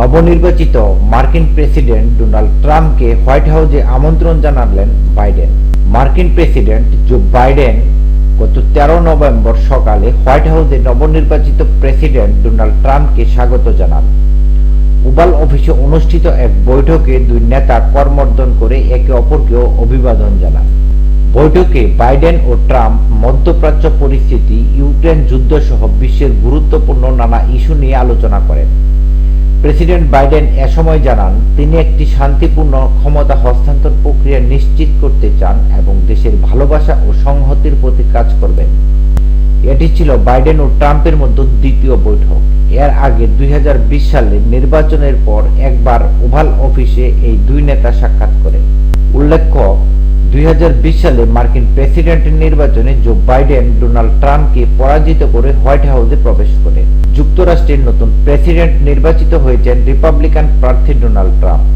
নবনির্বাচিত মার্কিন president Donald ট্রাম্পকে হোয়াইট হাউসে আমন্ত্রণ জানালেন বাইডেন। মার্কিন প্রেসিডেন্ট জো বাইডেন গত তেরো নভেম্বর সকালে হোয়াইট হাউসে নবনির্বাচিত প্রেসিডেন্ট ডোনাল্ড ট্রাম্পকে স্বাগত জানান। উবাল অফিসে অনুষ্ঠিত এক বৈঠকে দুই নেতা করমর্দন করে একে অপরকে অভিবাদন জানান। বৈঠকে বাইডেন ও ট্রাম্প মধ্যপ্রাচ্য পরিস্থিতি, ইউক্রেন যুদ্ধ সহ বিশ্বের গুরুত্বপূর্ণ নানা ইস্যু নিয়ে আলোচনা করেন। প্রেসিডেন্ট বাইডেন এ সময় জানান, তিনি একটি শান্তিপূর্ণ ক্ষমতা হস্তান্তর প্রক্রিয়া নিশ্চিত করতে চান এবং দেশের ভালোবাসা ও সংহতির প্রতি কাজ করবেন। এটি ছিল বাইডেন ও ট্রাম্পের মধ্যে দ্বিতীয় বৈঠক। এর আগে দুই হাজার বিশ সালে নির্বাচনের পর একবার ওভাল অফিসে এই দুই নেতা সাক্ষাৎ করেন। উল্লেখ্য দুই সালে মার্কিন প্রেসিডেন্টের নির্বাচনে জো বাইডেন ডোনাল্ড ট্রাম্পকে পরাজিত করে হোয়াইট হাউসে প্রবেশ করেন যুক্তরাষ্ট্রের নতুন প্রেসিডেন্ট নির্বাচিত হয়েছেন রিপাবলিকান প্রার্থী ডোনাল্ড ট্রাম্প।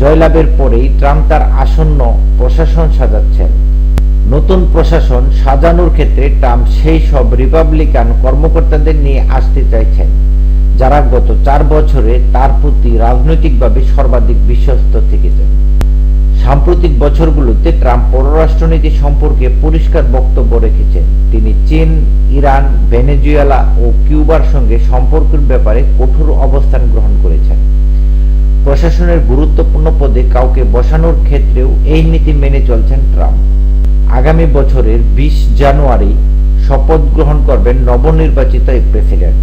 জয়লাভের পরেই ট্রাম্প তার আসন্ন প্রশাসন সাজাচ্ছেন। নতুন প্রশাসন সাজানোর ক্ষেত্রে ট্রাম্প সেই সব রিপাবলিকান কর্মকর্তাদের নিয়ে আসতে চাইছেন, যারা গত চার বছরে তার প্রতি রাজনৈতিকভাবে সর্বাধিক বিশ্বস্ত থেকেছেন। সাম্প্রতিক বছরগুলোতে ট্রাম্প পররাষ্ট্রনীতি সম্পর্কে পরিষ্কার বক্তব্য রেখেছেন তিনি চীন, ইরান, ভেনেজুয়েলা ও কিউবার সঙ্গে সম্পর্কের ব্যাপারে কঠোর অবস্থান গ্রহণ করেছেন। প্রশাসনের গুরুত্বপূর্ণ পদে কাউকে বসানোর ক্ষেত্রেও এই নীতি মেনে চলছেন ট্রাম্প। আগামী বছরের বিশ জানুয়ারি শপথ গ্রহণ করবেন নবনির্বাচিত এই প্রেসিডেন্ট।